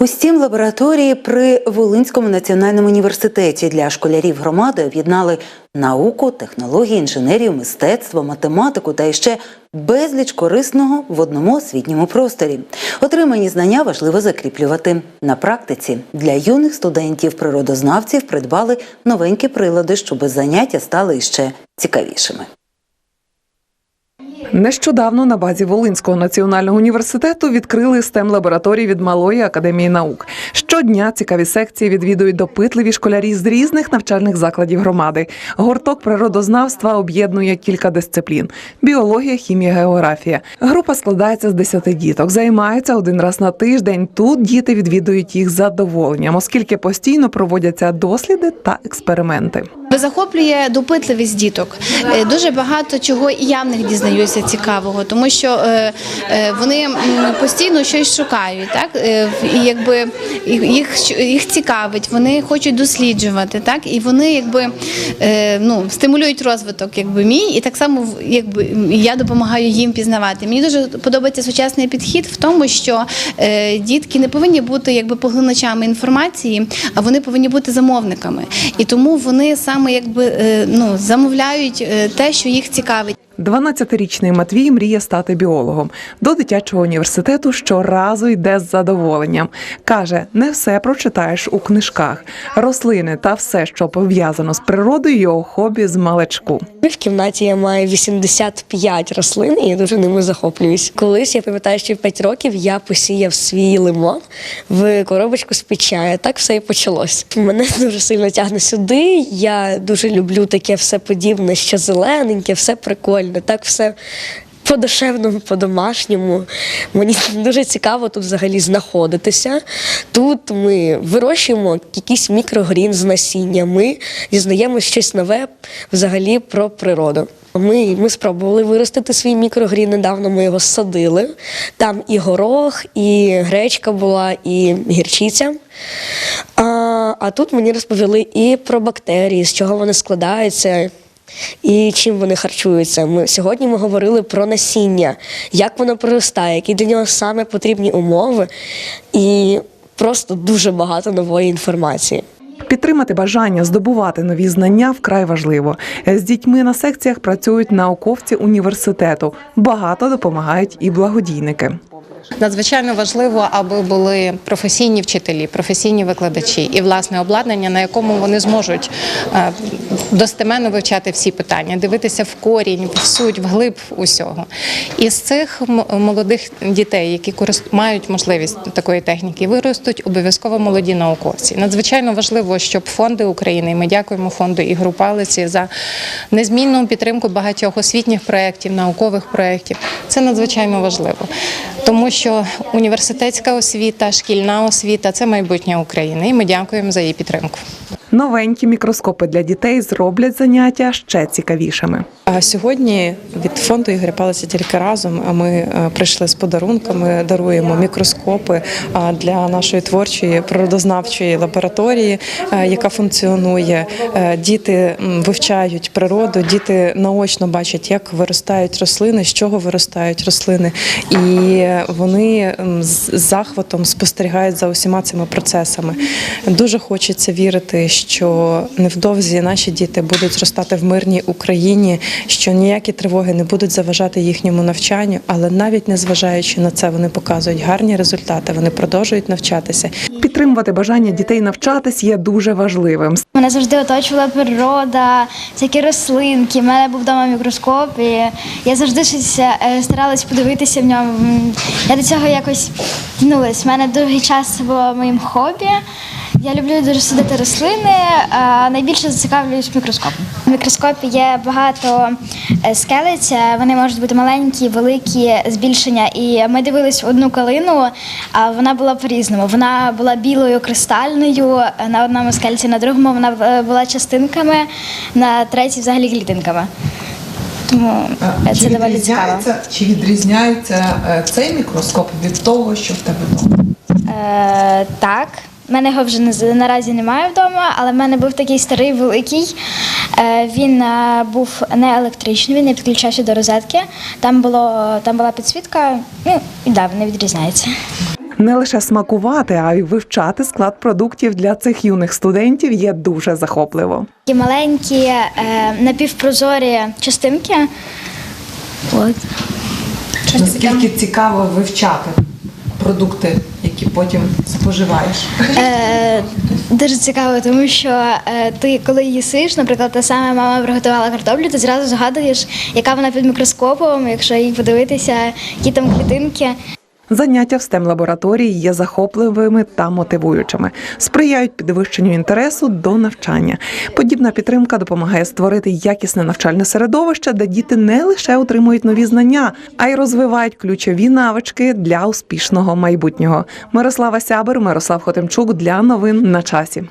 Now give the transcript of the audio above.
У стім лабораторії при Волинському національному університеті для школярів громади об'єднали науку, технології, інженерію, мистецтво, математику та іще безліч корисного в одному освітньому просторі. Отримані знання важливо закріплювати на практиці. Для юних студентів природознавців придбали новенькі прилади, щоб заняття стали іще цікавішими. Нещодавно на базі Волинського національного університету відкрили stem лабораторії від Малої академії наук. Щодня цікаві секції відвідують допитливі школярі з різних навчальних закладів громади. Гурток природознавства об'єднує кілька дисциплін: біологія, хімія, географія. Група складається з 10 діток. Займаються один раз на тиждень. Тут діти відвідують їх задоволенням, оскільки постійно проводяться досліди та експерименти. Захоплює допитливість діток. Е, Дуже багато чого і я в дізнаюся цікавого, тому що е, е, вони постійно щось шукають, так е, і якби їх їх цікавить, вони хочуть досліджувати, так і вони якби ну стимулюють розвиток, якби мій, і так само якби я допомагаю їм пізнавати. Мені дуже подобається сучасний підхід в тому, що дітки не повинні бути якби поглиначами інформації, а вони повинні бути замовниками. І тому вони саме якби ну замовляють те, що їх цікавить. 12-річний Матвій мріє стати біологом. До дитячого університету щоразу йде з задоволенням. Каже, не все прочитаєш у книжках. Рослини та все, що пов'язано з природою, його хобі з маличку. В кімнаті я маю 85 рослин і я дуже ними захоплююсь. Колись я пам'ятаю, що в 5 років я посіяв свій лимон в коробочку з під. Так все і почалось. Мене дуже сильно тягне сюди. Я дуже люблю таке все подібне, що зелененьке, все прикольне, так все. По-душевному, по-домашньому. Мені дуже цікаво тут взагалі знаходитися. Тут ми вирощуємо якийсь мікрогрін з насіння. Ми дізнаємося щось нове взагалі про природу. Ми, ми спробували виростити свій мікрогрін. Недавно ми його садили. Там і горох, і гречка була, і гірчиця. А, а тут мені розповіли і про бактерії, з чого вони складаються. І чим вони харчуються. Ми сьогодні ми говорили про насіння, як воно проростає, які для нього саме потрібні умови, і просто дуже багато нової інформації. Підтримати бажання здобувати нові знання вкрай важливо. З дітьми на секціях працюють науковці університету. Багато допомагають і благодійники. Надзвичайно важливо, аби були професійні вчителі, професійні викладачі і власне обладнання, на якому вони зможуть е, достеменно вивчати всі питання, дивитися в корінь, в суть, в глиб усього. Із цих молодих дітей, які мають можливість такої техніки, виростуть обов'язково молоді науковці. Надзвичайно важливо, щоб фонди України, і ми дякуємо фонду Ігру Палиці за незмінну підтримку багатьох освітніх проєктів, наукових проєктів. Це надзвичайно важливо, тому що університетська освіта, шкільна освіта це майбутнє України, і ми дякуємо за її підтримку. Новенькі мікроскопи для дітей зроблять заняття ще цікавішими. А сьогодні від фонду Ігоря Палиця тільки разом. Ми е, прийшли з подарунками, даруємо мікроскопи для нашої творчої природознавчої лабораторії, е, яка функціонує. Е, Діти вивчають природу, діти наочно бачать, як виростають рослини, з чого виростають рослини, і вони з з захватом спостерігають за усіма цими процесами. Дуже хочеться вірити, що невдовзі наші діти будуть зростати в мирній Україні, що ніякі тривоги не будуть заважати їхньому навчанню, але навіть незважаючи на це, вони показують гарні результати. Вони продовжують навчатися. Підтримувати бажання дітей навчатись є дуже важливим. Мене завжди оточувала природа, всякі рослинки. У мене був вдома мікроскоп, і я завжди щось е, старалась подивитися в ньому. Я до цього якось тянулась. У мене довгий час було моїм хобі. Я люблю дуже садити рослини, а найбільше зацікавлююсь мікроскопом. В мікроскопі є багато е, скелець, е, вони можуть бути маленькі, великі, збільшення. І ми дивились одну калину, а вона була по-різному. Вона була білою кристальною е, на одному скельці, на другому вона була частинками, на третій взагалі клітинками. Тому е, це доволі цікаво. чи відрізняється цей мікроскоп від того, що в тебе вдома? Е, так. У мене його вже не- наразі немає вдома, але в мене був такий старий великий. Е, він е, був не електричний, він не підключався до розетки. Там було там була підсвітка. Ну і да, не відрізняється. Не лише смакувати, а й вивчати склад продуктів для цих юних студентів є дуже захопливо. Такі маленькі е, напівпрозорі частинки. От. Наскільки цікаво вивчати продукти, які потім споживаєш? Е, дуже цікаво, тому що е, ти, коли їсиш, наприклад, та сама мама приготувала картоплю, ти зразу згадуєш, яка вона під мікроскопом, якщо їй подивитися, які там клітинки. Заняття в stem лабораторії є захопливими та мотивуючими, сприяють підвищенню інтересу до навчання. Подібна підтримка допомагає створити якісне навчальне середовище, де діти не лише отримують нові знання, а й розвивають ключові навички для успішного майбутнього. Мирослава Сябер, Мирослав Хотимчук для новин на часі.